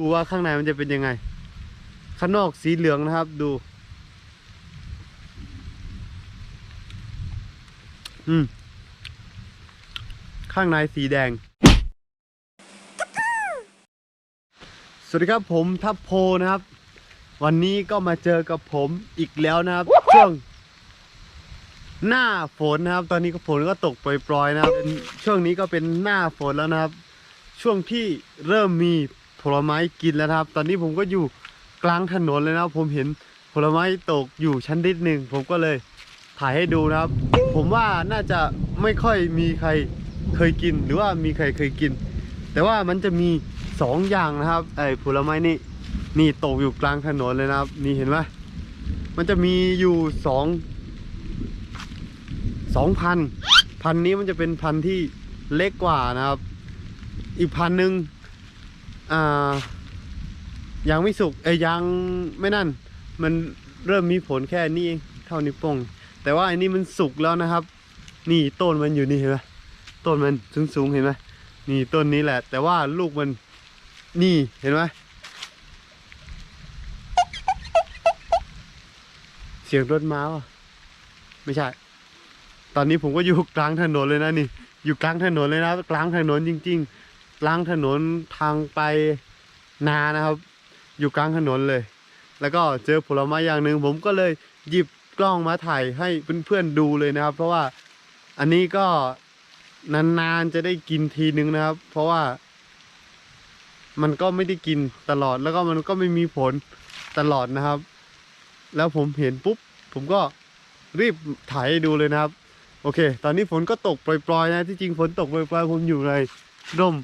ดูว่าข้างในมันจะเป็นยังไง ข้างนอกสีเหลืองนะครับ ดู อืม ข้างในสีแดง สวัสดีครับผมทัพโพนะครับ วันนี้ก็มาเจอกับผมอีกแล้วนะครับ ช่วงหน้าฝนนะครับ ตอนนี้ก็ฝนก็ตกปล่อยๆนะครับ ช่วงนี้ก็เป็นหน้าฝนแล้วนะครับ ช่วงที่เริ่มมี ผลไม้กินแล้วครับ ตอนนี้ผมก็อยู่กลางถนนเลยนะผมเห็นผลไม้ตกอยู่ชั้นนิดหนึ่งผมก็เลยถ่ายให้ดูนะครับ ผมว่าน่าจะไม่ค่อยมีใครเคยกินหรือว่ามีใครเคยกิน แต่ว่ามันจะมีสองอย่างนะครับไอ้ผลไม้นี่นี่ตกอยู่กลางถนนเลยนะครับ นี่เห็นไหมมันจะมีอยู่สองสองพันพันนี้มันจะเป็นพันที่เล็กกว่านะครับ อีกพันหนึ่ง อ่ายังไม่สุกเอ้ยยังไม่นั่น มันเริ่มมีผลแค่นี้เองเท่านิ้วโป้งแต่ว่าอันนี้มันสุกแล้วนะครับ นี่ต้นมันอยู่นี่เห็นไหมต้นมันสูงสูงๆเห็นไหมนี่ต้นนี้แหละ แต่ว่าลูกมันนี่เห็นไหมเสียงรถม้าวะไม่ใช่ ตอนนี้ผมก็อยู่กลางถนนเลยนะนี่ อยู่กลางถนนเลยนะกลางถนนจริง ๆ ล้างถนนทางไปนานะครับ อยู่กลางถนนเลย แล้วก็เจอผลไม้อย่างหนึ่งผมก็เลยหยิบกล้องมาถ่ายให้เพื่อนๆดูเลยนะครับ เพราะว่าอันนี้ก็นานๆจะได้กินทีนึงนะครับ เพราะว่ามันก็ไม่ได้กินตลอดแล้วก็มันก็ไม่มีผลตลอดนะครับ แล้วผมเห็นปุ๊บ ผมก็รีบถ่ายให้ดูเลยนะครับ โอเค ตอนนี้ฝนก็ตกปล่อยๆนะที่จริงฝนตกปล่อยๆผมอยู่ในร่ม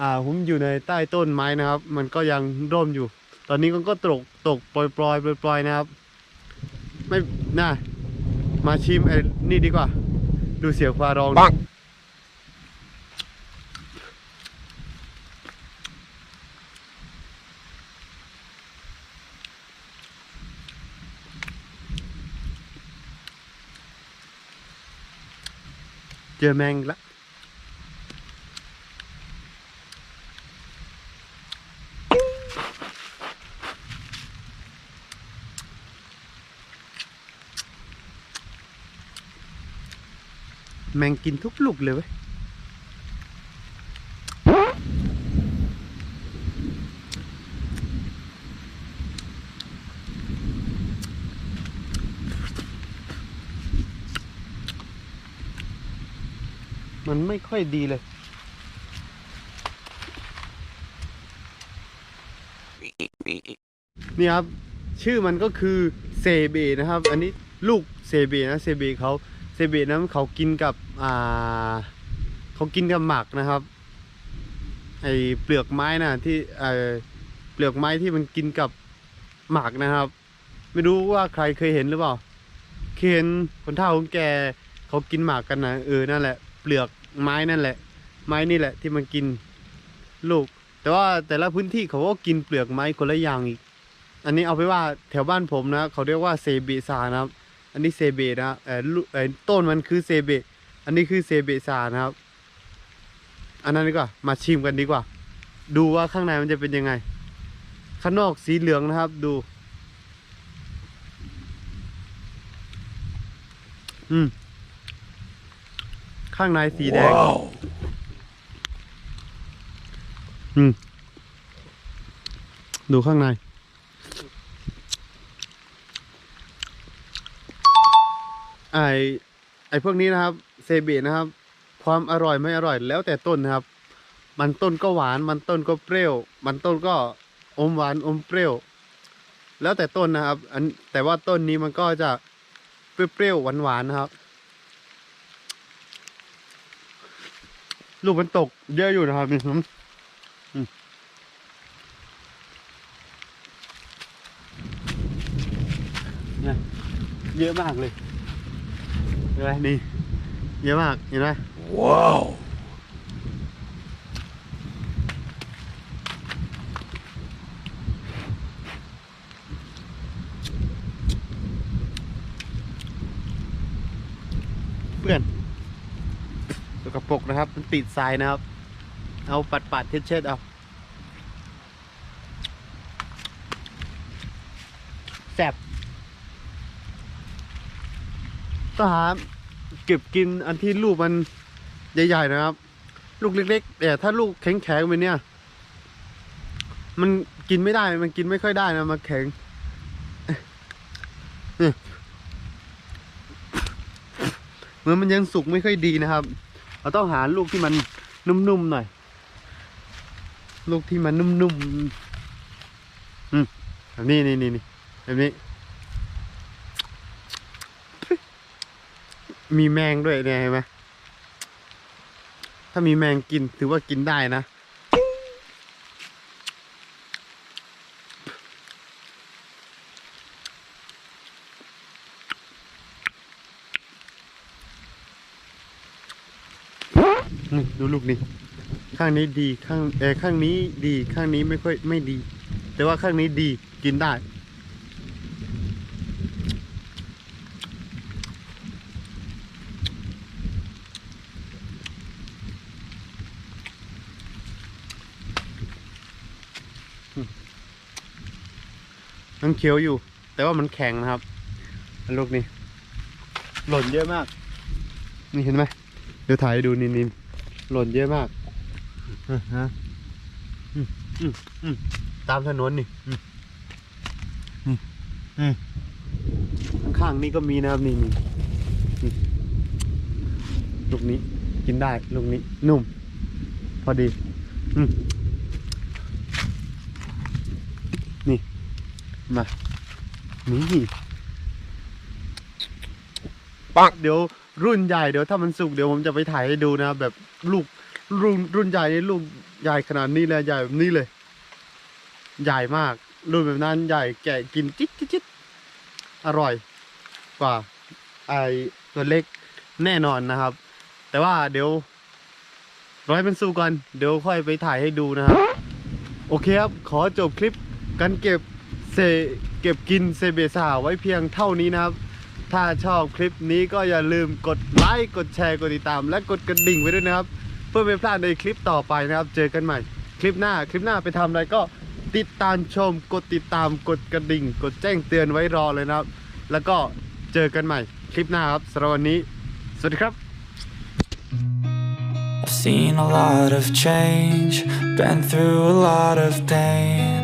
อ่าผมอยู่ในใต้ต้นไม้นะครับ มันก็ยังร่มอยู่ ตอนนี้ก็ก็ตกตกปล่อยๆปล่อยๆนะครับ ไม่น่ามาชิมไอ้นี่ดีกว่า ดูเสียงฟ้าร้องปังเจอแมงอีกละ แมงกินทุกลูกเลยเว้ยมันไม่ค่อยดีเลยนี่ครับ ชื่อมันก็คือเซเบนะครับ อันนี้ลูกเซเบนะเซเบเขา เซเบนั้นเขากินกับอ่าเขากินกับหมักนะครับไอเปลือกไม้นะที่ไอเปลือกไม้ที่มันกินกับหมักนะครับ ไม่รู้ว่าใครเคยเห็นหรือเปล่าเคยเห็นคนเฒ่าคนแก่เขากินหมากกันนะเออนั่นแหละ เปลือกไม้นั่นแหละ ไม้นี่แหละที่มันกินลูก แต่ว่าแต่ละพื้นที่เขาก็กินเปลือกไม้คนละอย่างอีก อันนี้เอาไปว่าแถวบ้านผมนะ เขาเรียกว่าเซเบซานะครับ อันนี้เซเบนะเออลูกเออต้นมันคือเซเบ อันนี้คือเซเบซานะครับ อันนั้นดีกว่า มาชิมกันดีกว่า ดูว่าข้างในมันจะเป็นยังไง ข้างนอกสีเหลืองนะครับ ดู อืม ข้างในสีแดง Wow. อืม ดูข้างใน ไอไอพวกนี้นะครับเซเบนะครับ ความอร่อยไม่อร่อยแล้วแต่ต้นนะครับ มันต้นก็หวานมันต้นก็เปรี้ยว มันต้นก็อมหวานอมเปรี้ยว แล้วแต่ต้นนะครับ อันแต่ว่าต้นนี้มันก็จะเปรี้ยวหวานๆนะครับ ลูกมันตกเยอะอยู่นะครับนี่ผมเนี่ยเยอะมากเลย ห็นไหมนี่เยอะมากเห็นไหมว้าวเพื่อนตัวกระปกนะครับ มันติดทรายนะครับ เอาปัดปัดเช็ดเช็ดเอาแสบ ต้องหาเก็บกินอันที่ลูกมันใหญ่ๆนะครับ ลูกเล็กๆแต่ถ้าลูกแข็งๆไปเนี่ย มันกินไม่ได้มันกินไม่ค่อยได้นะมันแข็งเหมือนมันยังสุกไม่ค่อยดีนะครับ เราต้องหาลูกที่มันนุ่มๆหน่อย ลูกที่มันนุ่มๆอืมแบบนี้นี่นี่นี่แบบนี้ มีแมงด้วยเนี่ยเห็นไหมถ้ามีแมงกินถือว่ากินได้นะนี่ดูลูกนี่ ข้างนี้ดีข้างเออข้างนี้ดีข้างนี้ไม่ค่อยไม่ดี แต่ว่าข้างนี้ดีกินได้ มันเคี้ยวอยู่ แต่ว่ามันแข็งนะครับลูกนี้ หล่นเยอะมาก นี่เห็นไหมเดี๋ยวถ่ายให้ดูนี่นี่หล่นเยอะมากอ่าฮะอืมอืมอืมตามถนนนี่อืมอืมอืมข้างๆนี่ก็มีนะครับนี่นี่นี่ลูกนี้กินได้ลูกนี้นุ่ม พอดี อืม มานี่ปักเดี๋ยวรุ่นใหญ่เดี๋ยวถ้ามันสุกเดี๋ยวผมจะไปถ่ายให้ดูนะครับแบบลูกรุ่นรุ่นใหญ่นี่ลูกใหญ่ขนาดนี้เลยใหญ่แบบนี้เลย ใหญ่มาก รุ่นแบบนั้นใหญ่แกะกินจิ๊ดจิ๊ดจิ๊ดอร่อยกว่าไอตัวเล็กแน่นอนนะครับ แต่ว่าเดี๋ยวรอให้มันสุกก่อนเดี๋ยวค่อยไปถ่ายให้ดูนะครับ โอเคครับ ขอจบคลิปการเก็บ เซเก็บกินเซเบซ่าไว้เพียงเท่านี้นะครับ ถ้าชอบคลิปนี้ก็อย่าลืมกดไลค์กดแชร์กดติดตาม และกดกระดิ่งไว้ด้วยนะครับ เพื่อไม่พลาดในคลิปต่อไปนะครับ เจอกันใหม่ คลิปหน้าคลิปหน้าไปทำอะไรก็ติดตามชม กดติดตามกดกระดิ่ง กดแจ้งเตือนไว้รอเลยนะครับ แล้วก็เจอกันใหม่คลิปหน้าครับสำหรับวันนี้ สวัสดีครับ I've seen a lot of change, been through a lot of pain.